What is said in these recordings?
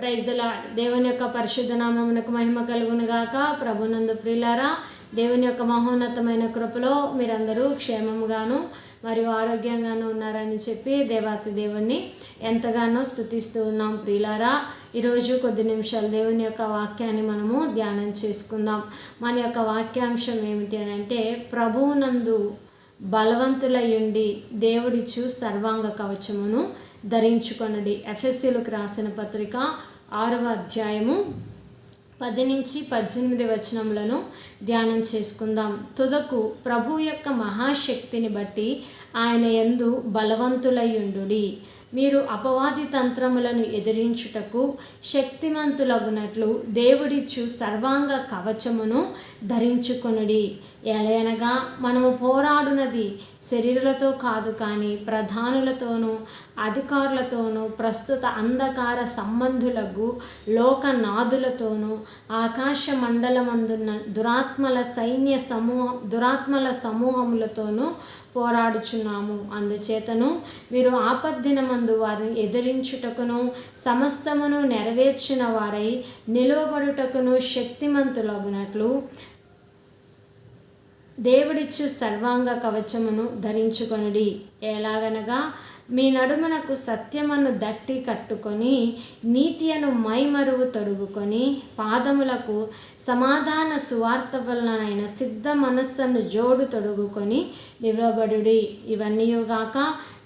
Praise the lord దేవుని యొక్క పరిశుద్ధ నామమునకు మహిమ కలుగును గాక. ప్రభునందు ప్రిలారా దేవుని యొక్క మహోన్నతమైన కృపలో మీరందరూ క్షేమముగాను మరియు ఆరోగ్యంగాను ఉన్నారని చెప్పి దేవాతి దేవుణ్ణి ఎంతగానో స్తుతిస్తూ ఉన్నాం ప్రియులారా ఈరోజు కొద్ది నిమిషాలు దేవుని యొక్క వాక్యాన్ని మనము ధ్యానం చేసుకుందాం. మన యొక్క వాక్యాంశం ఏమిటి అని అంటే ప్రభువునందు బలవంతులయ్యుండి దేవుడిచ్చు సర్వాంగ కవచమును ధరించుకొనడి. ఎఫ్ఎస్సీలకు రాసిన పత్రిక ఆరవ అధ్యాయము పది నుంచి పద్దెనిమిది వచనములను ధ్యానం చేసుకుందాం. తుదకు ప్రభు యొక్క మహాశక్తిని బట్టి ఆయన ఎందు బలవంతులయ్యుండు మీరు అపవాది తంత్రములను ఎదిరించుటకు శక్తిమంతులగునట్లు దేవుడిచ్చు సర్వాంగ కవచమును ధరించుకొనుడి. ఎలయనగా మనము పోరాడునది శరీరులతో కాదు కానీ ప్రధానులతోనూ అధికారులతోనూ ప్రస్తుత అంధకార సంబంధులకు లోకనాథులతోనూ ఆకాశ మండలమందున్న దురాత్మల సైన్య సమూహం దురాత్మల సమూహములతోనూ పోరాడుచున్నాము. అందుచేతను మీరు ఆపద్దినమందు వారిని ఎదిరించుటకును సమస్తమును నెరవేర్చిన వారై నిలువబడుటకును శక్తిమంతులగునట్లు దేవుడిచ్చు సర్వాంగ కవచమును ధరించుకొనుడి. ఎలాగనగా మీ నడుమనకు సత్యమును దట్టి కట్టుకొని నీతియను మైమరువు తొడుగుకొని పాదములకు సమాధాన సువార్త వలనైన సిద్ధ మనస్సును జోడు తొడుగుకొని నిలబడుడి ఇవన్నీ గాక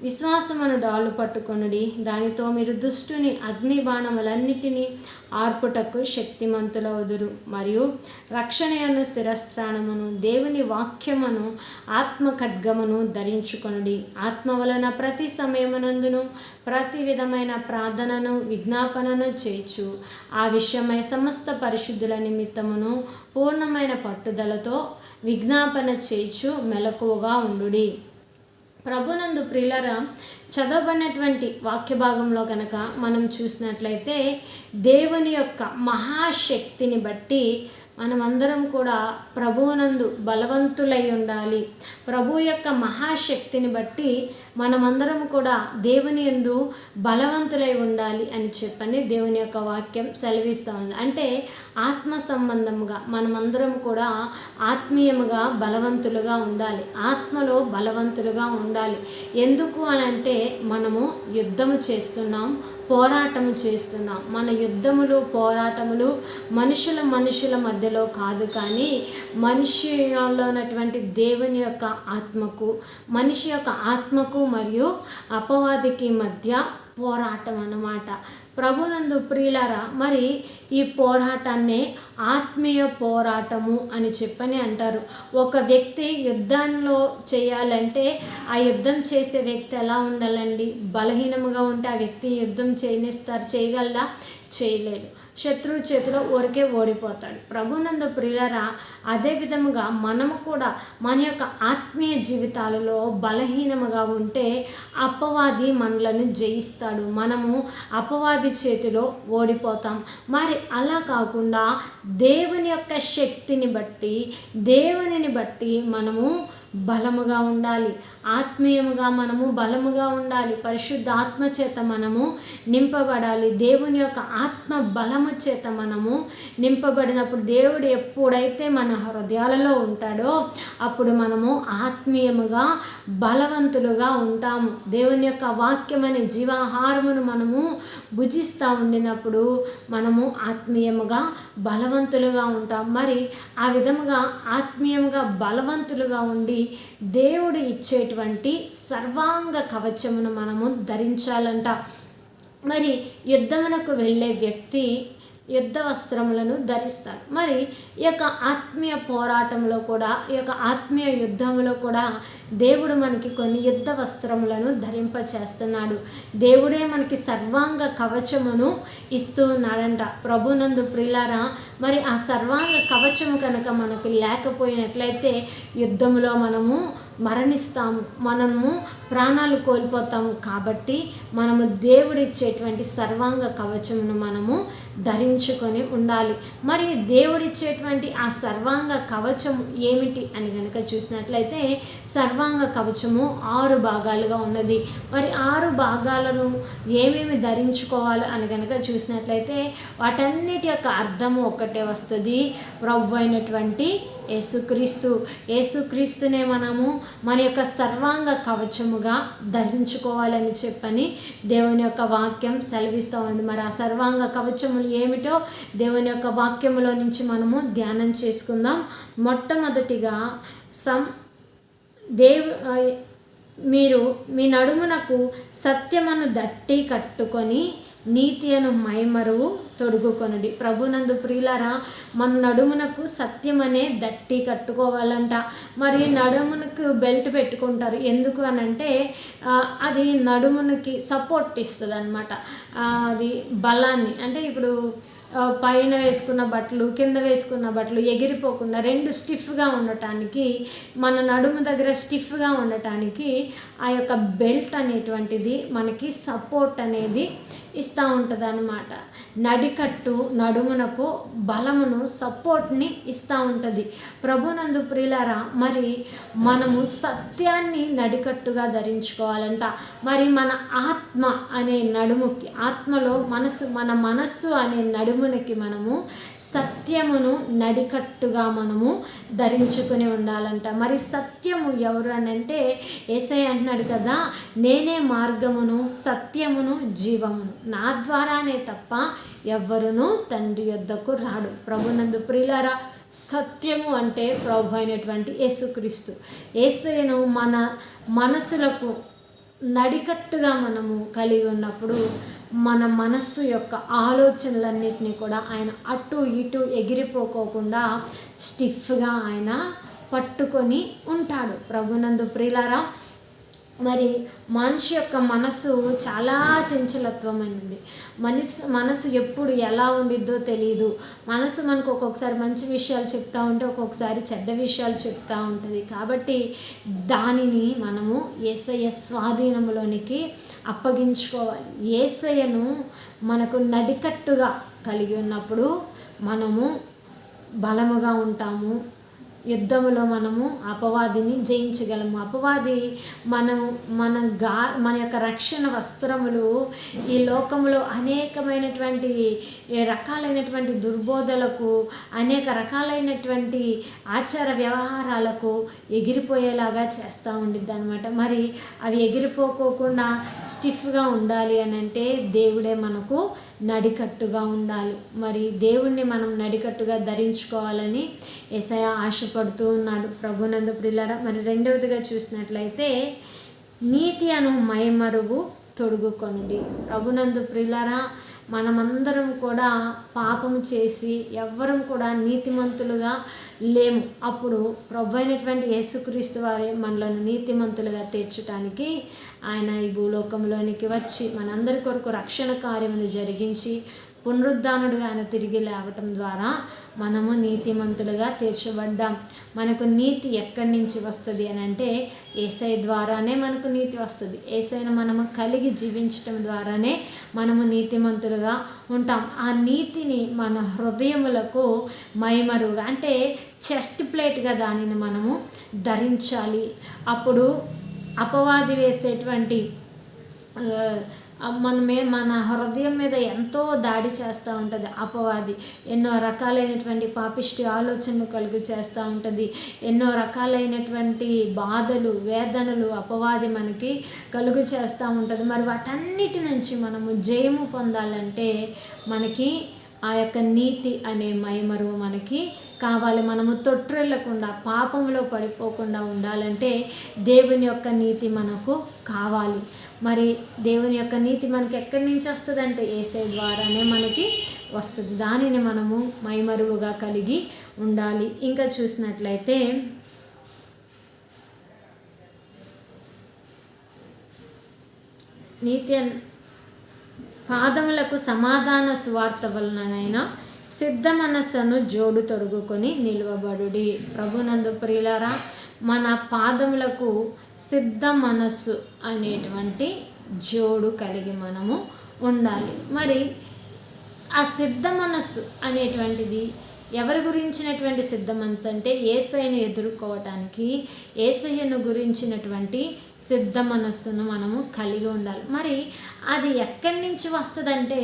విశ్వాసమును డాలు పట్టుకొనుడి. దానితో మీరు దుష్టుని అగ్ని బాణములన్నిటినీ ఆర్పుటకు శక్తిమంతులవుదురు. మరియు రక్షణయను శిరస్త్రాణమును దేవుని వాక్యమును ఆత్మ ఖడ్గమును ధరించుకొనుడి. ఆత్మ వలన ప్రతి సమయమునందును ప్రతి విధమైన ప్రార్థనను విజ్ఞాపనను చేర్చు. ఆ విషయమై సమస్త పరిశుద్ధుల నిమిత్తమును పూర్ణమైన పట్టుదలతో విజ్ఞాపన చేర్చు మెలకువగా ఉండుడి. ప్రభునందు ప్రిలరా చదవబడినటువంటి వాక్య భాగంలో కనుక మనం చూసినట్లయితే దేవుని యొక్క మహాశక్తిని బట్టి మనమందరం కూడా ప్రభువునందు బలవంతులై ఉండాలి. ప్రభు యొక్క మహాశక్తిని బట్టి మనమందరం కూడా దేవుని ఎందు బలవంతులై ఉండాలి అని చెప్పని దేవుని యొక్క వాక్యం సెలవిస్తూ ఉంది. అంటే ఆత్మ సంబంధముగా మనమందరం కూడా ఆత్మీయముగా బలవంతులుగా ఉండాలి. ఆత్మలో బలవంతులుగా ఉండాలి. ఎందుకు అని అంటే మనము యుద్ధము చేస్తున్నాం పోరాటము చేస్తున్నాం మన యుద్ధములు పోరాటములు మనుషుల మనుషుల మధ్యలో కాదు కానీ మనిషిలో ఉన్నటువంటి దేవుని యొక్క ఆత్మకు మనిషి యొక్క ఆత్మకు మరియు అపవాదికి మధ్య పోరాటం అన్నమాట. ప్రభునందు ప్రియులరా మరి ఈ పోరాటాన్నే ఆత్మీయ పోరాటము అని చెప్పని అంటారు. ఒక వ్యక్తి యుద్ధంలో చేయాలంటే ఆ యుద్ధం చేసే వ్యక్తి ఎలా ఉండాలండి? బలహీనముగా ఉంటే ఆ వ్యక్తి యుద్ధం చేయనిస్తారు చేయగలరా చేయలేడు. శత్రువు చేతిలో ఊరికే ఓడిపోతాడు. ప్రభునందు ప్రియులరా అదే విధముగా మనము కూడా మన యొక్క ఆత్మీయ జీవితాలలో బలహీనముగా ఉంటే అపవాది మనలను జయిస్తాడు. మనము అపవాది చేతిలో ఓడిపోతాం. మరి అలా కాకుండా దేవుని యొక్క శక్తిని బట్టి దేవునిని బట్టి మనము బలముగా ఉండాలి. ఆత్మీయముగా మనము బలముగా ఉండాలి. పరిశుద్ధ ఆత్మ చేత మనము నింపబడాలి. దేవుని యొక్క ఆత్మ బలము చేత మనము నింపబడినప్పుడు దేవుడు ఎప్పుడైతే మన హృదయాలలో ఉంటాడో అప్పుడు మనము ఆత్మీయముగా బలవంతులుగా ఉంటాము. దేవుని యొక్క వాక్యమనే జీవాహారమును మనము భుజిస్తూ ఉండినప్పుడు మనము ఆత్మీయముగా బలవంతులుగా ఉంటాం. మరి ఆ విధముగా ఆత్మీయంగా బలవంతులుగా ఉండి దేవుడు ఇచ్చేటువంటి సర్వాంగ కవచమును మనము ధరించాలంట. మరి యుద్ధమునకు వెళ్ళే వ్యక్తి యుద్ధ వస్త్రములను ధరిస్తాడు మరి ఈ యొక్క ఆత్మీయ పోరాటంలో కూడా ఈ యొక్క ఆత్మీయ యుద్ధంలో కూడా దేవుడు మనకి కొన్ని యుద్ధ వస్త్రములను ధరింప చేస్తున్నాడు దేవుడే మనకి సర్వాంగ కవచమును ఇస్తూ ఉన్నాడంట ప్రభునందు ప్రిలారా మరి ఆ సర్వాంగ కవచము కనుక మనకి లేకపోయినట్లయితే యుద్ధంలో మనము మరణిస్తాము. మనము ప్రాణాలు కోల్పోతాము. కాబట్టి మనము దేవుడిచ్చేటువంటి సర్వాంగ కవచమును మనము ధరించుకొని ఉండాలి. మరి దేవుడిచ్చేటువంటి ఆ సర్వాంగ కవచం ఏమిటి అని కనుక చూసినట్లయితే సర్వాంగ కవచము ఆరు భాగాలుగా ఉన్నది. మరి ఆరు భాగాలను ఏమేమి ధరించుకోవాలి అని కనుక చూసినట్లయితే వాటన్నిటి యొక్క అర్థము ఒక్కటే వస్తుంది. ప్రభు అయినటువంటి యేసుక్రీస్తు. యేసుక్రీస్తునే మనము మన యొక్క సర్వాంగ కవచముగా ధరించుకోవాలని చెప్పని దేవుని యొక్క వాక్యం సెలవిస్తూ ఉంది. మరి ఆ సర్వాంగ కవచములు ఏమిటో దేవుని యొక్క వాక్యములో నుంచి మనము ధ్యానం చేసుకుందాం. మొట్టమొదటిగా సం దేవు మీరు మీ నడుమునకు సత్యమును దట్టి కట్టుకొని నీతియను మైమరువు తొడుగుకొనుడి. ప్రభునందు ప్రియులరా మన నడుమునకు సత్యం అనే దట్టి కట్టుకోవాలంట. మరి నడుమునకు బెల్ట్ పెట్టుకుంటారు. ఎందుకు అని అంటే అది నడుమునికి సపోర్ట్ ఇస్తుంది అనమాట అది బలాన్ని. అంటే ఇప్పుడు పైన వేసుకున్న బట్టలు కింద వేసుకున్న బట్టలు ఎగిరిపోకుండా రెండు స్టిఫ్గా ఉండటానికి మన నడుము దగ్గర స్టిఫ్గా ఉండటానికి ఆ యొక్క బెల్ట్ అనేటువంటిది మనకి సపోర్ట్ అనేది ఇస్తూ ఉంటుంది అనమాట నడికట్టు నడుమునకు బలమును సపోర్ట్ని ఇస్తూ ఉంటుంది. ప్రభునందు ప్రిలారా మరి మనము సత్యాన్ని నడికట్టుగా ధరించుకోవాలంట. మరి మన ఆత్మ అనే నడుముకి ఆత్మలో మనసు మన మనస్సు అనే నడుము నడుమునికి మనము సత్యమును నడికట్టుగా మనము ధరించుకుని ఉండాలంట. మరి సత్యము ఎవరు అని అంటే ఏసై అంటున్నాడు కదా నేనే మార్గమును సత్యమును జీవమును. నా ద్వారానే తప్ప ఎవ్వరును తండ్రి యొద్దకు రాడు. ప్రభునందు ప్రియులారా సత్యము అంటే ప్రభు అయినటువంటి యేసుక్రీస్తు. ఏసైను మన మనసులకు నడికట్టుగా మనము కలిగి ఉన్నప్పుడు మన మనస్సు యొక్క ఆలోచనలన్నింటినీ కూడా ఆయన అటు ఇటు ఎగిరిపోకోకుండా స్టిఫ్గా ఆయన పట్టుకొని ఉంటాడు. ప్రభునందు ప్రియులారా మరి మనిషి యొక్క మనసు చాలా చంచలత్వమైనది. మనసు మనసు ఎప్పుడు ఎలా ఉండిద్దో తెలియదు మనసు మనకు ఒక్కొక్కసారి మంచి విషయాలు చెప్తూ ఉంటే ఒక్కొక్కసారి చెడ్డ విషయాలు చెప్తూ ఉంటుంది. కాబట్టి దానిని మనము ఏసయ్య స్వాధీనంలోనికి అప్పగించుకోవాలి. ఏసయ్యను మనకు నడికట్టుగా కలిగి ఉన్నప్పుడు మనము బలముగా ఉంటాము. యుద్ధంలో మనము అపవాదిని జయించగలము. అపవాది మనం మన గా మన యొక్క రక్షణ వస్త్రములు ఈ లోకంలో అనేకమైనటువంటి రకాలైనటువంటి దుర్బోధలకు అనేక రకాలైనటువంటి ఆచార వ్యవహారాలకు ఎగిరిపోయేలాగా చేస్తూ ఉండిద్ది అనమాట మరి అవి ఎగిరిపోకోకుండా స్టిఫ్గా ఉండాలి అని అంటే దేవుడే మనకు నడికట్టుగా ఉండాలి. మరి దేవుణ్ణి మనం నడికట్టుగా ధరించుకోవాలని ఎసయ ఆశపడుతూ ఉన్నాడు. ప్రభునందు ప్రిల్లరా మరి రెండవదిగా చూసినట్లయితే నీతి అను మైమరుగు తొడుగుకొనుడి. ప్రభునందు ప్రిల్లరా మనమందరం కూడా పాపం చేసి ఎవ్వరం కూడా నీతిమంతులుగా లేము. అప్పుడు ప్రభు అయినటువంటి యేసుక్రీస్తు వారి మనలను నీతిమంతులుగా తీర్చడానికి ఆయన ఈ భూలోకంలోనికి వచ్చి మనందరి కొరకు రక్షణ కార్యములు జరిగించి పునరుద్ధానుడుగా ఆయన తిరిగి లేవటం ద్వారా మనము నీతిమంతులుగా తీర్చబడ్డాం. మనకు నీతి ఎక్కడి నుంచి వస్తుంది అని అంటే ఏసై ద్వారానే మనకు నీతి వస్తుంది. ఏసైను మనము కలిగి జీవించటం ద్వారానే మనము నీతిమంతులుగా ఉంటాం. ఆ నీతిని మన హృదయములకు మైమరుగా అంటే చెస్ట్ ప్లేట్గా దానిని మనము ధరించాలి. అప్పుడు అపవాది వేసేటువంటి మన మే మన హృదయం మీద ఎంతో దాడి చేస్తూ ఉంటుంది. అపవాది ఎన్నో రకాలైనటువంటి పాపిష్టి ఆలోచనలు కలుగు చేస్తూ ఉంటుంది. ఎన్నో రకాలైనటువంటి బాధలు వేదనలు అపవాది మనకి కలుగు చేస్తూ ఉంటుంది. మరి వాటన్నిటి నుంచి మనము జయము పొందాలంటే మనకి ఆ యొక్క నీతి అనే మైమరువు మనకి కావాలి. మనము తొట్రెళ్ళకుండా పాపంలో పడిపోకుండా ఉండాలంటే దేవుని యొక్క నీతి మనకు కావాలి. మరి దేవుని యొక్క నీతి మనకి ఎక్కడి నుంచి వస్తుందంటే ఏసే ద్వారానే మనకి వస్తుంది. దానిని మనము మైమరువుగా కలిగి ఉండాలి. ఇంకా చూసినట్లయితే నీతి పాదములకు సమాధాన సువార్త వలననైనా సిద్ధ మనస్సును జోడు తొడుగుకొని నిలువబడుడి. ప్రభునందు ప్రియులారా మన పాదములకు సిద్ధ మనస్సు అనేటువంటి జోడు కలిగి మనము ఉండాలి. మరి ఆ సిద్ధ మనస్సు అనేటువంటిది ఎవరి గురించినటువంటి సిద్ధ మనసు అంటే ఏసైను ఎదుర్కోవటానికి ఏసయ్యను గురించినటువంటి సిద్ధ మనస్సును మనము కలిగి ఉండాలి. మరి అది ఎక్కడి నుంచి వస్తుందంటే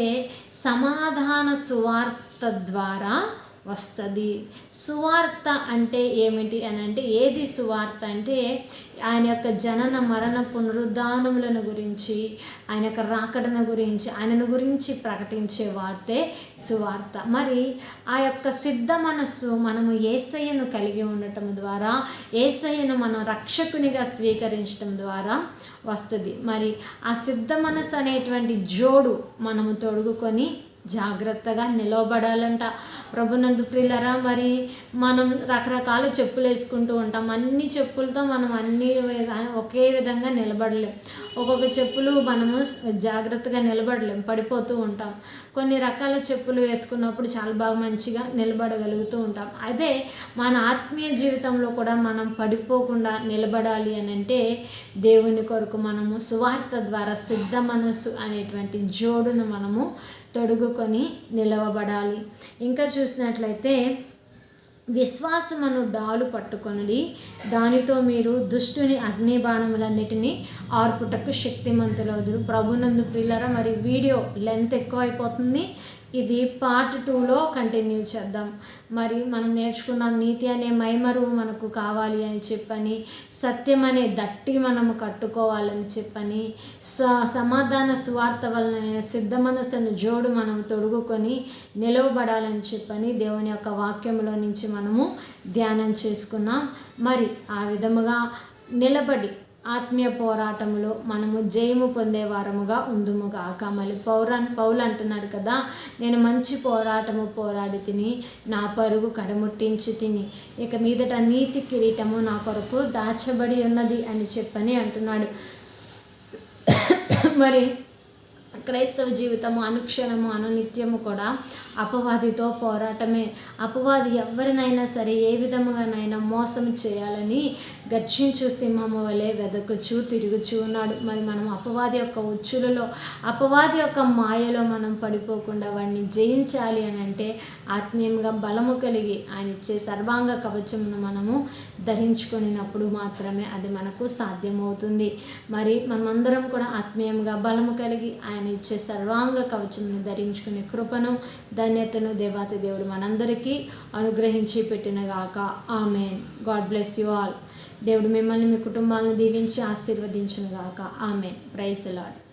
సమాధాన సువార్త ద్వారా వస్తుంది. సువార్త అంటే ఏమిటి అని అంటే ఏది సువార్త అంటే ఆయన యొక్క జనన మరణ పునరుద్ధానములను గురించి ఆయన యొక్క రాకడన గురించి ఆయనను గురించి ప్రకటించే వార్తే సువార్త. మరి ఆ యొక్క సిద్ధ మనస్సు మనము ఏసయ్యను కలిగి ఉండటం ద్వారా ఏసయ్యను మనం రక్షకునిగా స్వీకరించడం ద్వారా వస్తుంది. మరి ఆ సిద్ధ మనస్సు అనేటువంటి జోడు మనము తొడుగుకొని జాగ్రత్తగా నిలవబడాలంట ప్రభునందు ప్రియులరా మరి మనం రకరకాల చెప్పులు వేసుకుంటూ ఉంటాం. అన్ని చెప్పులతో మనం అన్ని ఒకే విధంగా నిలబడలేం. ఒక్కొక్క చెప్పులు మనము జాగ్రత్తగా నిలబడలేం పడిపోతూ ఉంటాం. కొన్ని రకాల చెప్పులు వేసుకున్నప్పుడు చాలా బాగా మంచిగా నిలబడగలుగుతూ ఉంటాం. అదే మన ఆత్మీయ జీవితంలో కూడా మనం పడిపోకుండా నిలబడాలి అని అంటే దేవుని కొరకు మనము సువార్త ద్వారా సిద్ధ మనస్సు అనేటువంటి జోడును మనము తొడుగుకొని నిలవబడాలి. ఇంకా చూసినట్లయితే విశ్వాసమును డాలు పట్టుకొనిది దానితో మీరు దుష్టుని అగ్ని బాణములన్నిటినీ ఆర్పుటకు శక్తిమంతులవుదురు. ప్రభునందు ప్రిల్లర మరి వీడియో లెంత్ ఎక్కువ అయిపోతుంది ఇది పార్ట్ టూలో కంటిన్యూ చేద్దాం. మరి మనం నేర్చుకున్న నీతి అనే మైమరువు మనకు కావాలి అని చెప్పని సత్యం అనే దట్టి మనము కట్టుకోవాలని చెప్పని స సమాధాన సువార్త వలన సిద్ధ మనసును జోడు మనం తొడుగుకొని నిలవబడాలని చెప్పని దేవుని యొక్క వాక్యంలో నుంచి మనము ధ్యానం చేసుకున్నాం. మరి ఆ విధముగా నిలబడి ఆత్మీయ పోరాటములో మనము జయము పొందే వారముగా ఉందుముగాక మళ్ళీ పౌరాన్ పౌలు అంటున్నాడు కదా నేను మంచి పోరాటము పోరాడి తిని నా పరుగు కడముట్టించి తిని ఇక మీదట నీతి కిరీటము నా కొరకు దాచబడి ఉన్నది అని చెప్పని అంటున్నాడు. మరి క్రైస్తవ జీవితము అనుక్షణము అనునిత్యము కూడా అపవాదితో పోరాటమే. అపవాది ఎవరినైనా సరే ఏ విధముగానైనా మోసం చేయాలని గర్జించు సింహము వలె వెదకుచు తిరుగుచు ఉన్నాడు. మరి మనం అపవాది యొక్క ఉచ్చులలో అపవాది యొక్క మాయలో మనం పడిపోకుండా వాడిని జయించాలి అని అంటే ఆత్మీయంగా బలము కలిగి ఆయన ఇచ్చే సర్వాంగ కవచమును మనము ధరించుకునినప్పుడు మాత్రమే అది మనకు సాధ్యమవుతుంది. మరి మనమందరం కూడా ఆత్మీయంగా బలము కలిగి ఆయన ఇచ్చే సర్వాంగ కవచమును ధరించుకునే కృపను ధన్యతను దేవాతి దేవుడు మనందరికీ అనుగ్రహించి పెట్టినగాక. Amen. God bless you all. దేవుడు మిమ్మల్ని మీ కుటుంబాలను దీవించి ఆశీర్వదించునుగాక. ఆమెన్. Price lord